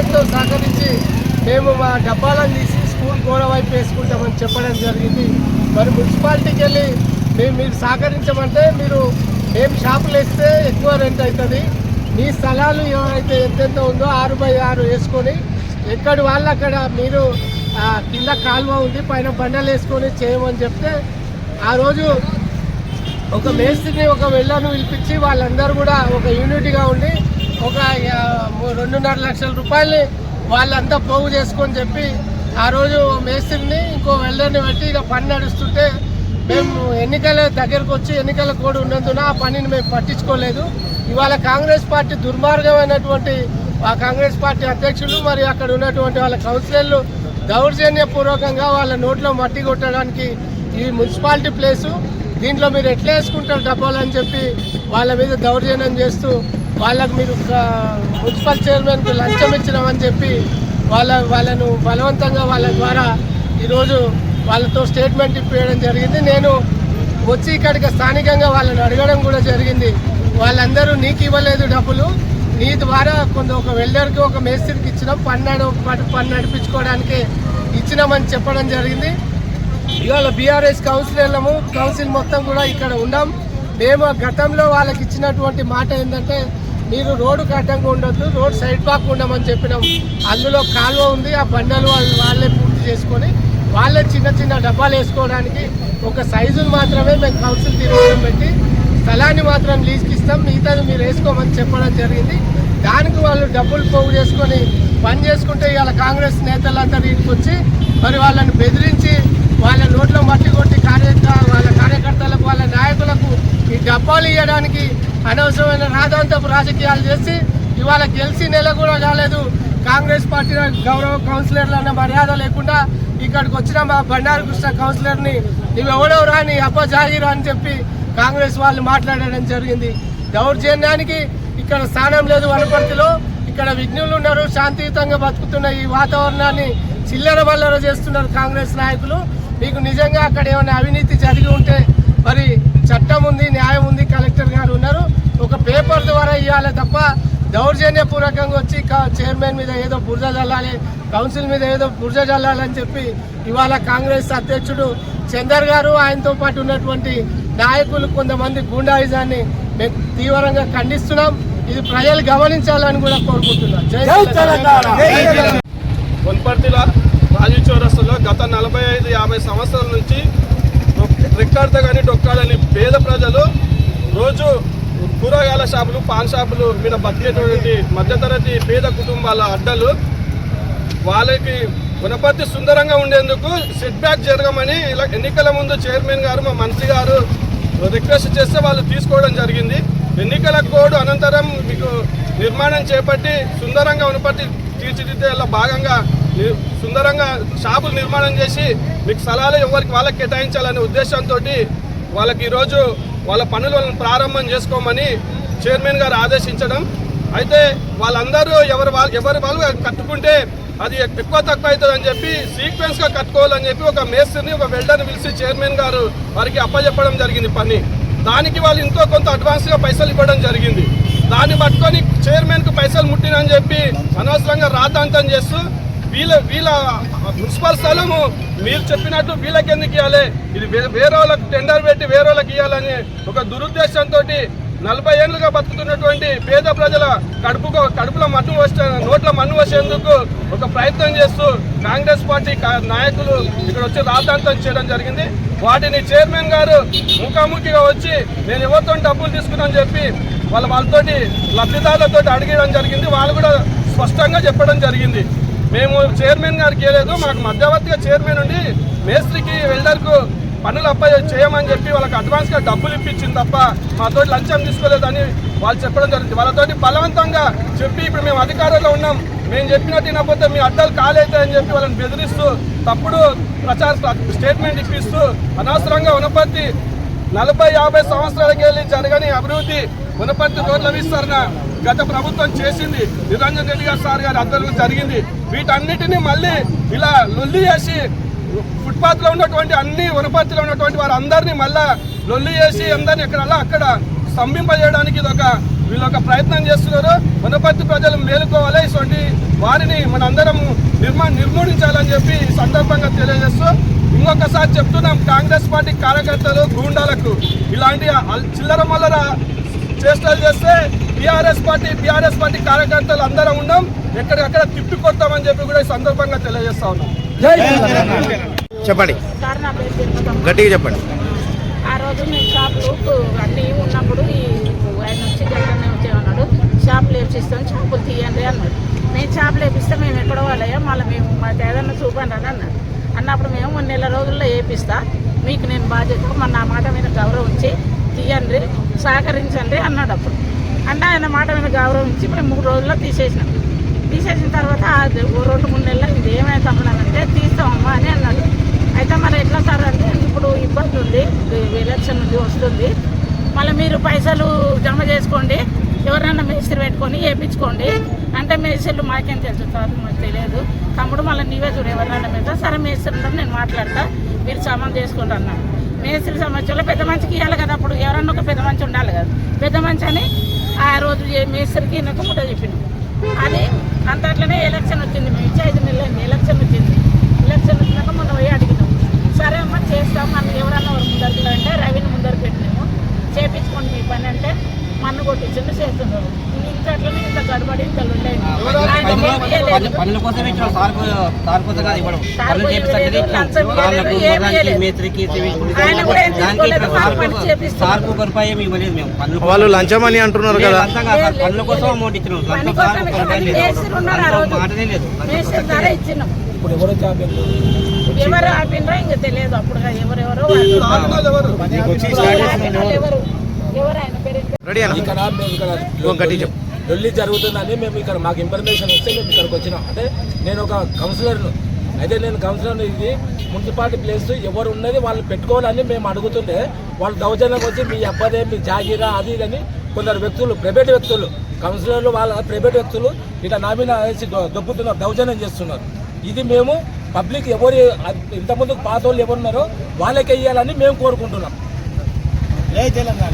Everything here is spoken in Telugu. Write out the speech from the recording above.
ఎంతో సహకరించి మేము మా డబ్బాలను తీసి స్కూల్ గోడ వైపు వేసుకుంటామని చెప్పడం జరిగింది. మరి మున్సిపాలిటీకి వెళ్ళి మేము మీరు సహకరించమంటే మీరు మేము షాపులు వేస్తే ఎక్కువ రెంట్ అవుతుంది. మీ స్థలాలు ఏమైతే ఎంతెంత ఉందో ఆరు బై ఆరు వేసుకొని ఎక్కడి వాళ్ళు అక్కడ మీరు కింద కాలువ ఉంది పైన బండలు వేసుకొని చేయమని చెప్తే ఆ రోజు ఒక మేస్త్రిని ఒక వెళ్ళను పిలిపించి వాళ్ళందరూ కూడా ఒక యూనిట్గా ఉండి ఒక రెండున్నర లక్షల రూపాయలని వాళ్ళంతా పోగు చేసుకొని చెప్పి ఆ రోజు మేస్త్రిని ఇంకో వెల్డర్ని పెట్టి ఇక పని నడుస్తుంటే మేము ఎన్నికల దగ్గరకు వచ్చి ఎన్నికల కోడ్ ఉన్నందున ఆ పనిని మేము పట్టించుకోలేదు. ఇవాళ కాంగ్రెస్ పార్టీ దుర్మార్గమైనటువంటి ఆ కాంగ్రెస్ పార్టీ అధ్యక్షులు మరియు అక్కడ ఉన్నటువంటి వాళ్ళ కౌన్సిలర్లు దౌర్జన్యపూర్వకంగా వాళ్ళ నోట్లో మట్టి కొట్టడానికి ఈ మున్సిపాలిటీ ప్లేసు దీంట్లో మీరు ఎట్లా వేసుకుంటారు డబ్బాలని చెప్పి వాళ్ళ మీద దౌర్జన్యం చేస్తూ వాళ్ళకు మీరు మున్సిపల్ చైర్మన్కు లంచం ఇచ్చినామని చెప్పి వాళ్ళ వాళ్ళను బలవంతంగా వాళ్ళ ద్వారా ఈరోజు వాళ్ళతో స్టేట్మెంట్ ఇప్పించడం జరిగింది. నేను వచ్చి ఇక్కడికి స్థానికంగా వాళ్ళని అడగడం కూడా జరిగింది. వాళ్ళందరూ నీకు ఇవ్వలేదు డబ్బులు నీ ద్వారా కొంత ఒక వెల్డర్కి ఒక మేస్త్రికి ఇచ్చినాం పన్నాడు పని నడిపించుకోవడానికి ఇచ్చినామని చెప్పడం జరిగింది. ఇవాళ బీఆర్ఎస్ కౌన్సిలర్లము కౌన్సిల్ మొత్తం కూడా ఇక్కడ ఉన్నాం. మేము గతంలో వాళ్ళకి ఇచ్చినటువంటి మాట ఏంటంటే మీరు రోడ్డుకు అడ్డంగా ఉండొద్దు రోడ్ సైడ్ పాక్ ఉండమని చెప్పినాం. అందులో కాలువ ఉంది ఆ బండలు వాళ్ళు వాళ్ళే పూర్తి చేసుకొని వాళ్ళే చిన్న చిన్న డబ్బాలు వేసుకోవడానికి ఒక సైజును మాత్రమే మేము కౌన్సిల్ తీర్మానం పెట్టి స్థలాన్ని మాత్రం లీజ్కి ఇస్తాం మిగతాది మీరు వేసుకోమని చెప్పడం జరిగింది. దానికి వాళ్ళు డబ్బులు పోగు చేసుకొని పని చేసుకుంటే ఇవాళ కాంగ్రెస్ నేతలంతా ఇంటికి వచ్చి మరి వాళ్ళని బెదిరించి వాళ్ళ నోట్లో మట్టి కొట్టి కార్య వాళ్ళ కార్యకర్తలకు వాళ్ళ నాయకులకు ఈ డబ్బాలు ఇవ్వడానికి అనవసరమైన రాధాంతపు రాజకీయాలు చేసి ఇవాళ గెలిచి నెల కూడా కాలేదు. కాంగ్రెస్ పార్టీ గౌరవ కౌన్సిలర్లు అన్న మర్యాద లేకుండా ఇక్కడికి వచ్చిన మా బండారు కృష్ణ కౌన్సిలర్ని నువ్వు ఎవడో రాని అబ్బా జాగిరా అని చెప్పి కాంగ్రెస్ వాళ్ళు మాట్లాడడం జరిగింది. దౌర్జన్యానికి ఇక్కడ స్థానం లేదు వనపర్తిలో. ఇక్కడ విఘ్నులు ఉన్నారు శాంతియుతంగా బతుకుతున్న ఈ వాతావరణాన్ని చిల్లర బల్లర చేస్తున్నారు కాంగ్రెస్ నాయకులు. మీకు నిజంగా అక్కడ ఏమైనా అవినీతి జరిగి ఉంటే మరి చట్టం ఉంది న్యాయం ఉంది కలెక్టర్ గారు ఉన్నారు. ఒక పేపర్ ద్వారా ఇవ్వాలి తప్ప దౌర్జన్యపూర్వకంగా వచ్చి కా- చైర్మన్ మీద ఏదో బురద చల్లాలి కౌన్సిల్ మీద ఏదో బురద చల్లాలని చెప్పి ఇవాళ కాంగ్రెస్ అధ్యక్షుడు చందర్ గారు ఆయనతో పాటు ఉన్నటువంటి నాయకులు కొంతమంది గూండాయిజాన్ని మేము తీవ్రంగా ఖండిస్తున్నాం. ఇది ప్రజలు గమనించాలని కూడా కోరుకుంటున్నాం. జై తెలంగాణ. వనపర్తిల రాజీ చౌరస్తాలో గత నలభై ఐదు యాభై సంవత్సరాల నుంచి రిక్కాడితో కానీ డొక్కాడని పేద ప్రజలు రోజు కూరగాయల షాపులు పాన్ షాపులు మీద బతికేటువంటి మధ్యతరగతి పేద కుటుంబాల అడ్డలు వాళ్ళకి వనపర్తి సుందరంగా ఉండేందుకు సెట్ బ్యాక్ జరగమని ఇలా ఎన్నికల ముందు చైర్మన్ గారు మా మంత్రి గారు రిక్వెస్ట్ చేస్తే వాళ్ళు తీసుకోవడం జరిగింది. ఎన్నికల కోడ్ అనంతరం మీకు నిర్మాణం చేపట్టి సుందరంగా వనపర్తి తీర్చిదిద్దేలా భాగంగా సుందరంగా షాపులు నిర్మాణం చేసి మీకు స్థలాలు ఎవరికి వాళ్ళకి కేటాయించాలనే ఉద్దేశంతో వాళ్ళకి ఈరోజు వాళ్ళ పనులను ప్రారంభం చేసుకోమని చైర్మన్ గారు ఆదేశించడం. అయితే వాళ్ళందరూ ఎవరు వాళ్ళు ఎవరు వాళ్ళు కట్టుకుంటే అది ఎక్కువ తక్కువ అవుతుంది అని చెప్పి సీక్వెన్స్గా కట్టుకోవాలని చెప్పి ఒక మేస్త్రిని ఒక వెల్డర్ని పిలిచి చైర్మన్ గారు వారికి అప్పచెప్పడం జరిగింది పని. దానికి వాళ్ళు ఎంతో కొంత అడ్వాన్స్గా పైసలు ఇవ్వడం జరిగింది. దాన్ని పట్టుకొని చైర్మన్కు పైసలు ముట్టినని చెప్పి అనవసరంగా రాతాంతం చేస్తూ వీళ్ళ వీళ్ళ మున్సిపల్ స్థలము మీరు చెప్పినట్టు వీళ్ళకి ఎందుకు ఇవ్వాలి? ఇది వేరే వాళ్ళకి టెండర్ పెట్టి వేరే వాళ్ళకి ఇవ్వాలని ఒక దురుద్దేశంతో నలభై ఏళ్ళుగా బతుకుతున్నటువంటి పేద ప్రజల కడుపుకు కడుపులో మన్ను వచ్చే నోట్ల మన్ను వచ్చేందుకు ఒక ప్రయత్నం చేస్తూ కాంగ్రెస్ పార్టీ నాయకులు ఇక్కడ వచ్చి రాద్ధాంతం చేయడం జరిగింది. వాటిని చైర్మన్ గారు ముఖాముఖిగా వచ్చి నేను ఎవరితో డబ్బులు తీసుకున్నాను చెప్పి వాళ్ళ వాళ్ళతోటి లబ్ధిదారులతో అడిగడం జరిగింది. వాళ్ళు కూడా స్పష్టంగా చెప్పడం జరిగింది. మేము చైర్మన్ గారికి ఇవ్వలేదు మాకు మధ్యవర్తిగా చైర్మన్ ఉండి మేస్త్రికి వెల్డర్కు పనులు అప్ప చేయమని చెప్పి వాళ్ళకి అడ్వాన్స్గా డబ్బులు ఇప్పించింది తప్ప మాతో లంచం తీసుకోలేదని వాళ్ళు చెప్పడం జరిగింది. వాళ్ళతోటి బలవంతంగా చెప్పి ఇప్పుడు మేము అధికారంలో ఉన్నాం. మేము చెప్పినట్టు వినకపోతే మీ అడ్డాలు అని చెప్పి వాళ్ళని బెదిరిస్తూ తప్పుడు ప్రచార స్టేట్మెంట్ ఇప్పిస్తూ అనవసరంగా ఉనపత్తి నలభై యాభై సంవత్సరాలకి వెళ్ళి జరగని అభివృద్ధి వనపర్తి రోడ్ల విస్తరణ గత ప్రభుత్వం చేసింది. నిరంజన్ రెడ్డి గారు సార్ గారి ఆధ్వర్యంలో జరిగింది. వీటన్నిటినీ మళ్ళీ ఇలా లొల్లి చేసి ఫుట్పాత్లో ఉన్నటువంటి అన్ని వనపర్తిలో ఉన్నటువంటి వారందరినీ మళ్ళా లొల్లి చేసి అందరినీ ఇక్కడ అలా అక్కడ స్తంభింపజేయడానికి ఇది ఒక ప్రయత్నం చేస్తున్నారు. వనపర్తి ప్రజలు మేలుకోవాలి. ఇటువంటి వారిని మనందరం నిర్మా నిర్మూలించాలని చెప్పి ఈ సందర్భంగా తెలియజేస్తూ ఇంకొకసారి చెప్తున్నాం కాంగ్రెస్ పార్టీ కార్యకర్తలు గూండాలకు ఇలాంటి అల్- చిల్లర మల్లర చేష్టలు చేస్తే టీఆర్ఎస్ పార్టీ టీఆర్ఎస్ పార్టీ కార్యకర్తలు అందరం ఉన్నాం. ఎక్కడికక్కడ తిప్పి కొడతామని చెప్పి కూడా ఈ సందర్భంగా తెలియజేస్తా ఉన్నాం. చెప్పండి. గట్టిగా చెప్పండి. ఆ రోజు మేము షాపులు అన్నీ ఉన్నప్పుడు ఈ ఆయన వచ్చి జగన్ వచ్చేమన్నాడు షాపులు వేపిస్తాం షాపులు తీయండి అన్నాడు. మేము షాపులు వేపిస్తే మేము ఎక్కడో వాళ్ళయ్యా మళ్ళీ మేము మాకు ఏదన్నా చూపండి అని అన్నాడు అన్నప్పుడు మేము మూడు నెల రోజుల్లో వేపిస్తా మీకు నేను బాధ్యత మన నా మాట మీద గౌరవించి తీయండి సహకరించండి అన్నాడు అప్పుడు. అంటే ఆయన మాట మీద గౌరవించి మేము మూడు రోజుల్లో తీసేసినాం. తీసేసిన తర్వాత ఓ రెండు మూడు నెలలు ఇది ఏమైతే తీస్తామమ్మా అని అన్నాడు. అయితే మరి ఎట్లా సార్ అంటే ఇప్పుడు ఇబ్బంది ఉంది ఎలక్షన్ ఉంది వస్తుంది. మళ్ళీ మీరు పైసలు జమ చేసుకోండి. ఎవరైనా మేస్త్రి పెట్టుకొని వేయించుకోండి. అంటే మేస్త్రులు మాకేం తెలుసు సార్? మాకు తెలియదు. తమ్ముడు మళ్ళీ నీవే చూడు ఎవరైనా మీద సరే మేస్త్రి ఉంటారు నేను మాట్లాడతా. మీరు సమాన్ చేసుకోండి అన్నాను మేస్త్రి సమస్యలో పెద్ద మంచికి ఇవ్వాలి కదా అప్పుడు. ఎవరన్నా ఒక పెద్ద మంచి ఉండాలి కదా. పెద్ద మంచి అని ఆ రోజు ఏ మేస్త్రికి నాకు ముట్ట చెప్పింది అది అట్లనే ఎలక్షన్ వచ్చింది. మేము ఇచ్చే ఐదు నెలలు ఎలక్షన్ వచ్చింది. ఎలక్షన్ వచ్చినాక మొన్న పోయి అడిగింది సరే అమ్మ చేస్తాం మనం ఎవరన్నా ఎవరు ముందరికి అంటే రవిని ముందర పెట్టినాము చేపించుకోండి మీ పని అంటే చేస్తున్నారు ఇంత గడబడి పనుల కోసం ఇచ్చిన సార్ సార్ కోసం కాదు ఇవ్వడం. సార్ పనులు కూడా చేపిస్తానికి ఇవ్వలేదు. మేస్త్రికి దానికి సార్కు రూపాయి మేము. పనులు వాళ్ళు లంచం అని అంటున్నారు కదా. పనుల కోసం అమౌంట్ ఇచ్చినాం. మాటనే లేదు. ఇప్పుడు ఎవరు జాబ్ ఎవరు ఆపినరో ఇంకా తెలియదు అప్పుడు ఎవరెవరో ఎవరు? ఇక్కడ మేము ఇక్కడ. లొల్లి జరుగుతుందని మేము ఇక్కడ మాకు ఇన్ఫర్మేషన్ వస్తే మేము ఇక్కడికి వచ్చినాం. అంటే నేను ఒక కౌన్సిలర్ను అయితే నేను కౌన్సిలర్ ఇది మున్సిపాలిటీ ప్లేస్ ఎవరు ఉన్నది వాళ్ళు పెట్టుకోవాలని మేము అడుగుతుంటే వాళ్ళు దౌర్జన్యం వచ్చి మీ అబ్బాయి మీ జాగీరా అది ఇది అని కొందరు వ్యక్తులు ప్రైవేట్ వ్యక్తులు కౌన్సిలర్లు వాళ్ళ ప్రైవేట్ వ్యక్తులు ఇట్లా నా మీద వేసి దొబ్బుతున్నారు దౌర్జన్యం చేస్తున్నారు. ఇది మేము పబ్లిక్ ఎవరు ఇంతకుముందు పాత వాళ్ళు ఎవరున్నారో వాళ్ళకి వెయ్యాలని మేము కోరుకుంటున్నాం. జై తెలంగాణ.